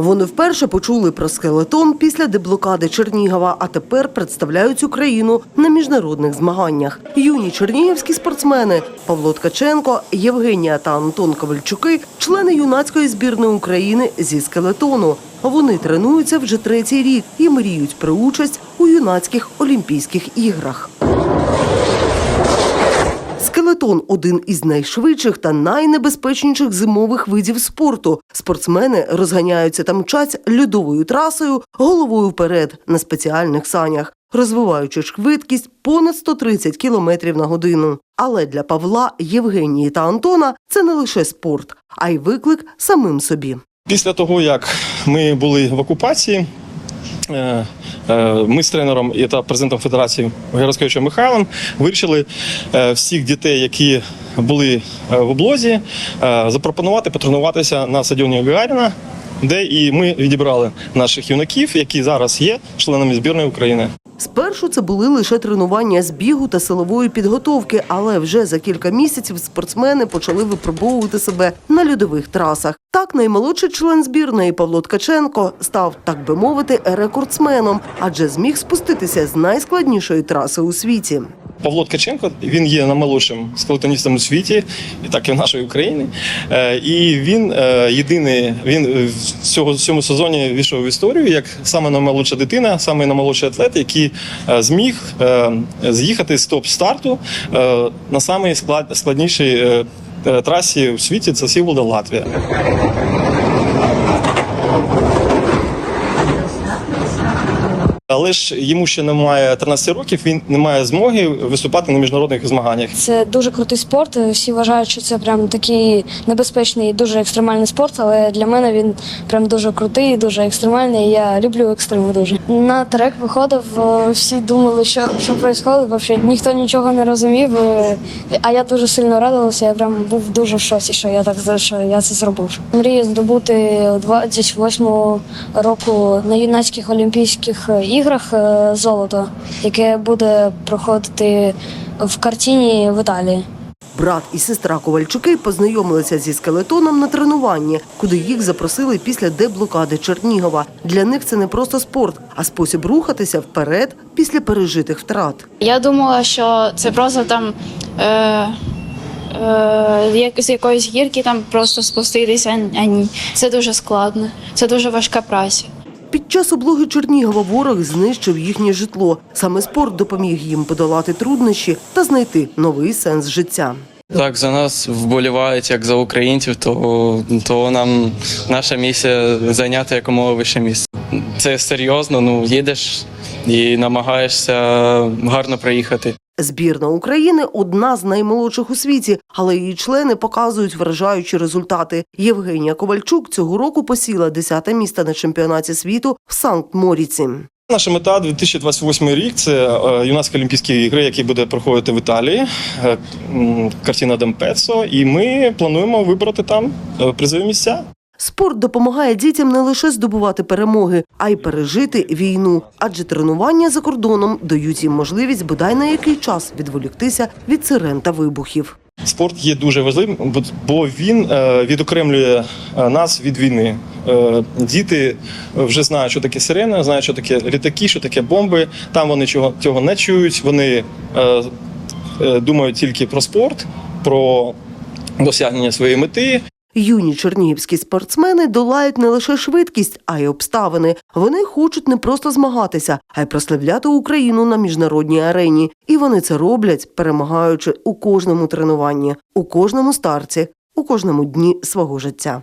Вони вперше почули про скелетон після деблокади Чернігова, а тепер представляють Україну на міжнародних змаганнях. Юні чернігівські спортсмени Павло Ткаченко, Євгенія та Антон Ковальчуки – члени юнацької збірної України зі скелетону. Вони тренуються вже третій рік і мріють про участь у юнацьких Олімпійських іграх. Скелетон один із найшвидших та найнебезпечніших зимових видів спорту. Спортсмени розганяються та мчать льодовою трасою головою вперед на спеціальних санях, розвиваючи швидкість понад 130 км на годину. Але для Павла, Євгенії та Антона це не лише спорт, а й виклик самим собі. Після того, як ми були в окупації, ми з тренером і та президентом Федерації Героскевичем Михайлом вирішили е, всіх дітей, які були е, в облозі, е, запропонувати потренуватися на стадіоні Гагаріна, де і ми відібрали наших юнаків, які зараз є членами збірної України. Спершу це були лише тренування з бігу та силової підготовки, але вже за кілька місяців спортсмени почали випробовувати себе на льодових трасах. Так, наймолодший член збірної Павло Ткаченко став, так би мовити, рекордсменом, адже зміг спуститися з найскладнішої траси у світі. Павло Ткаченко, він є наймолодшим скелетоністом у світі, і так і в нашої України. Е, І він е, єдиний, він в цього, цьому сезоні війшов в історію як саме наймолодша дитина, саме наймолодший атлет, який е, зміг з'їхати з топ-старту е, на самій склад, складнішій е, трасі в світі. Це Сіволда Латвія. Але ж йому ще немає 13 років, він не має змоги виступати на міжнародних змаганнях. Це дуже крутий спорт. Всі вважають, що це прям такий небезпечний, дуже екстремальний спорт. Але для мене він прям дуже крутий, дуже екстремальний. Я люблю екстреми дуже. На трек виходив, всі думали, що що відбувається. Взагалі ніхто нічого не розумів. е, А я дуже сильно радувався. Я прям був дуже в шоці, що я так що я це зробив. Мрію здобути у 28 року на юнацьких олімпійських іграх е, золото, яке буде проходити в картині в Італії. Брат і сестра Ковальчуки познайомилися зі скелетоном на тренуванні, куди їх запросили після деблокади Чернігова. Для них це не просто спорт, а спосіб рухатися вперед після пережитих втрат. Я думала, що це просто там е, е, як, з якоїсь гірки там просто спуститися, а ні. Це дуже складно, це дуже важка праця. Під час облоги Чернігова ворог знищив їхнє житло. Саме спорт допоміг їм подолати труднощі та знайти новий сенс життя. Так, за нас вболівають як за українців, то, то нам наша місія зайняти якомога вище місце. Це серйозно, ну їдеш і намагаєшся гарно проїхати. Збірна України одна з наймолодших у світі, але її члени показують вражаючі результати. Євгенія Ковальчук цього року посіла 10-те місце на чемпіонаті світу в Санкт-Моріці. Наша мета 2028 рік це е, юнацькі олімпійські ігри, які буде проходити в Італії. Е, Картина Демпецо. І ми плануємо вибрати там е, призові місця. Спорт допомагає дітям не лише здобувати перемоги, а й пережити війну. Адже тренування за кордоном дають їм можливість бодай на який час відволіктися від сирен та вибухів. Спорт є дуже важливим, бо- він е, відокремлює е, нас від війни. Е, Діти вже знають, що таке сирена, знають, що таке літаки, що таке бомби. Там вони цього не чують. Вони думають тільки про спорт, про досягнення своєї мети. Юні чернігівські спортсмени долають не лише швидкість, а й обставини. Вони хочуть не просто змагатися, а й прославляти Україну на міжнародній арені. І вони це роблять, перемагаючи у кожному тренуванні, у кожному старці, у кожному дні свого життя.